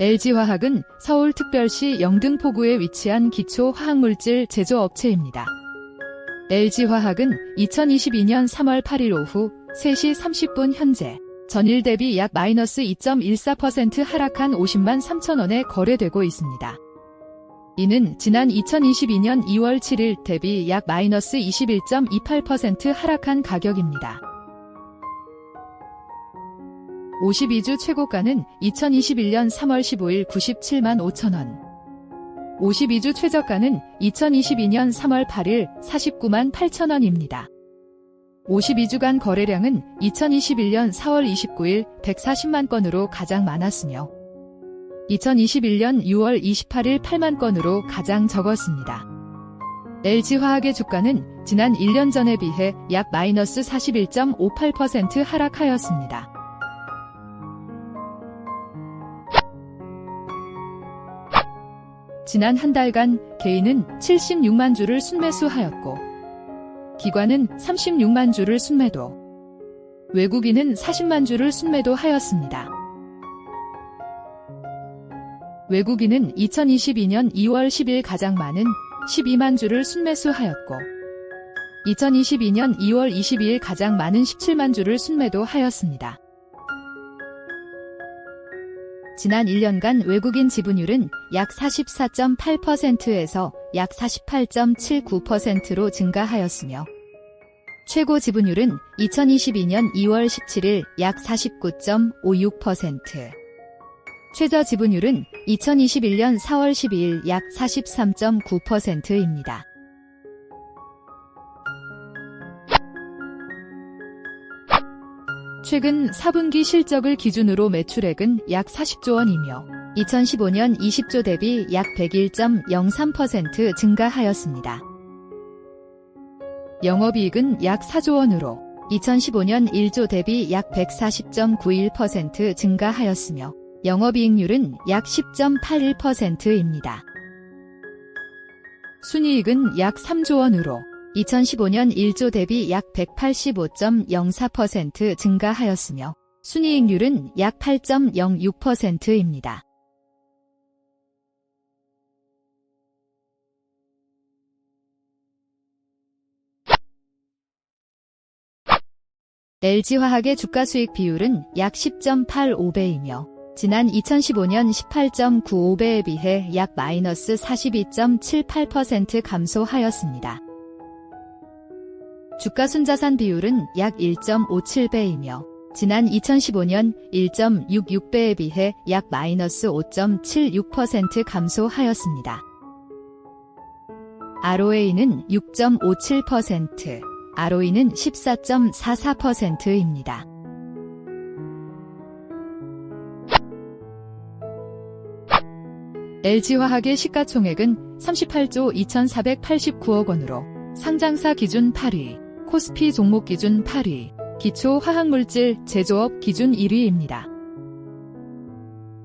LG화학은 서울특별시 영등포구에 위치한 기초화학물질 제조업체입니다. LG화학은 2022년 3월 8일 오후 3시 30분 현재 전일 대비 약 마이너스 2.14% 하락한 50만 3천 원에 거래되고 있습니다. 이는 지난 2022년 2월 7일 대비 약 마이너스 21.28% 하락한 가격입니다. 52주 최고가는 2021년 3월 15일 97만 5천원. 52주 최저가는 2022년 3월 8일 49만 8천원입니다. 52주간 거래량은 2021년 4월 29일 140만 건으로 가장 많았으며 2021년 6월 28일 8만 건으로 가장 적었습니다. LG화학의 주가는 지난 1년 전에 비해 약 마이너스 41.58% 하락하였습니다. 지난 한 달간 개인은 76만 주를 순매수하였고 기관은 36만 주를 순매도 외국인은 40만 주를 순매도하였습니다. 외국인은 2022년 2월 10일 가장 많은 12만 주를 순매수하였고 2022년 2월 22일 가장 많은 17만 주를 순매도하였습니다. 지난 1년간 외국인 지분율은 약 44.8%에서 약 48.79%로 증가하였으며 최고 지분율은 2022년 2월 17일 약 49.56%, 최저 지분율은 2021년 4월 12일 약 43.9%입니다. 최근 4분기 실적을 기준으로 매출액은 약 40조 원이며 2015년 20조 대비 약 101.03% 증가하였습니다. 영업이익은 약 4조 원으로 2015년 1조 대비 약 140.91% 증가하였으며 영업이익률은 약 10.81%입니다. 순이익은 약 3조 원으로 2015년 1조 대비 약 185.04% 증가하였으며 순이익률은 약 8.06%입니다. LG화학의 주가 수익 비율은 약 10.85배이며 지난 2015년 18.95배에 비해 약 마이너스 42.78% 감소하였습니다. 주가 순자산 비율은 약 1.57배이며 지난 2015년 1.66배에 비해 약 마이너스 5.76% 감소하였습니다. ROA는 6.57%, ROE는 14.44%입니다. LG화학의 시가총액은 38조 2489억 원으로 상장사 기준 8위, 코스피 종목 기준 8위, 기초 화학물질 제조업 기준 1위입니다.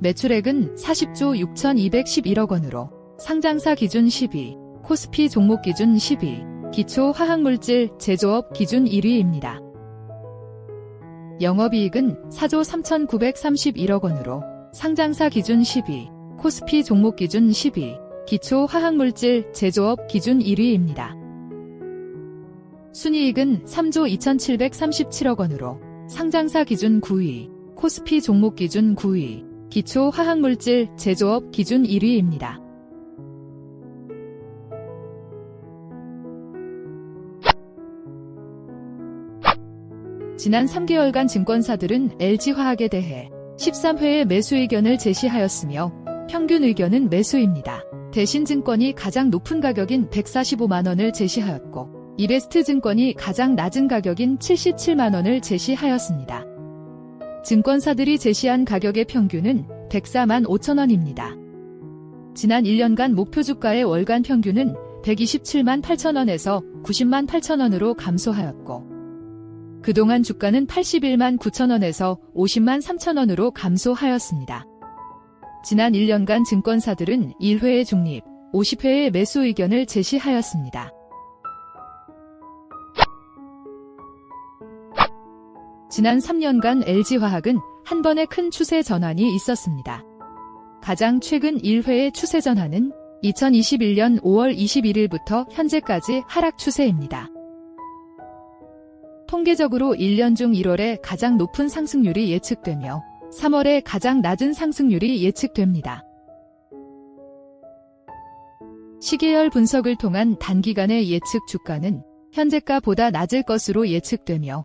매출액은 40조 6,211억 원으로 상장사 기준 10위, 코스피 종목 기준 10위, 기초 화학물질 제조업 기준 1위입니다. 영업이익은 4조 3,931억 원으로 상장사 기준 10위, 코스피 종목 기준 10위, 기초 화학물질 제조업 기준 1위입니다. 순이익은 3조 2,737억 원으로 상장사 기준 9위, 코스피 종목 기준 9위, 기초 화학물질 제조업 기준 1위입니다. 지난 3개월간 증권사들은 LG화학에 대해 13회의 매수 의견을 제시하였으며 평균 의견은 매수입니다. 대신증권이 가장 높은 가격인 145만원을 제시하였고 이베스트 증권이 가장 낮은 가격인 77만원을 제시하였습니다. 증권사들이 제시한 가격의 평균은 104만 5천원입니다. 지난 1년간 목표 주가의 월간 평균은 127만 8천원에서 90만 8천원으로 감소하였고 그동안 주가는 81만 9천원에서 50만 3천원으로 감소하였습니다. 지난 1년간 증권사들은 1회의 중립, 50회의 매수 의견을 제시하였습니다. 지난 3년간 LG화학은 한 번의 큰 추세 전환이 있었습니다. 가장 최근 1회의 추세 전환은 2021년 5월 21일부터 현재까지 하락 추세입니다. 통계적으로 1년 중 1월에 가장 높은 상승률이 예측되며 3월에 가장 낮은 상승률이 예측됩니다. 시계열 분석을 통한 단기간의 예측 주가는 현재가보다 낮을 것으로 예측되며